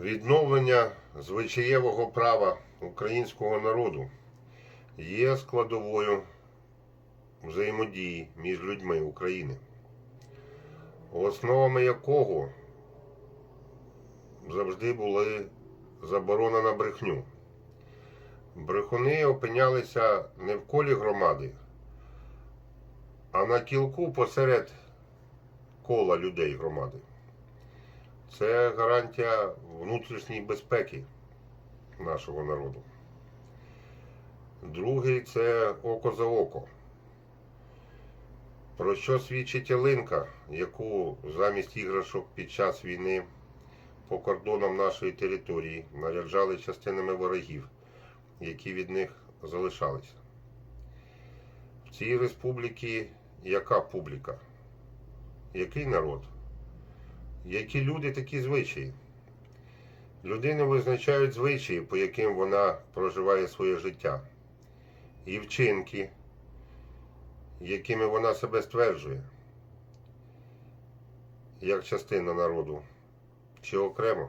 Відновлення звичаєвого права українського народу є складовою взаємодії між людьми України, основами якого завжди були заборона на брехню. Брехуни опинялися не в колі громади, а на кілку посеред кола людей громади. Це гарантія внутрішньої безпеки нашого народу. Другий це око за око. Про що свідчить ялинка, яку замість іграшок під час війни по кордонам нашої території наряджали частинами ворогів, які від них залишалися. В цій республіці яка публіка? Який народ? Які люди такі звичаї? Людину визначають звичаї, по яким вона проживає своє життя, і вчинки, якими вона себе стверджує, як частина народу чи окремо.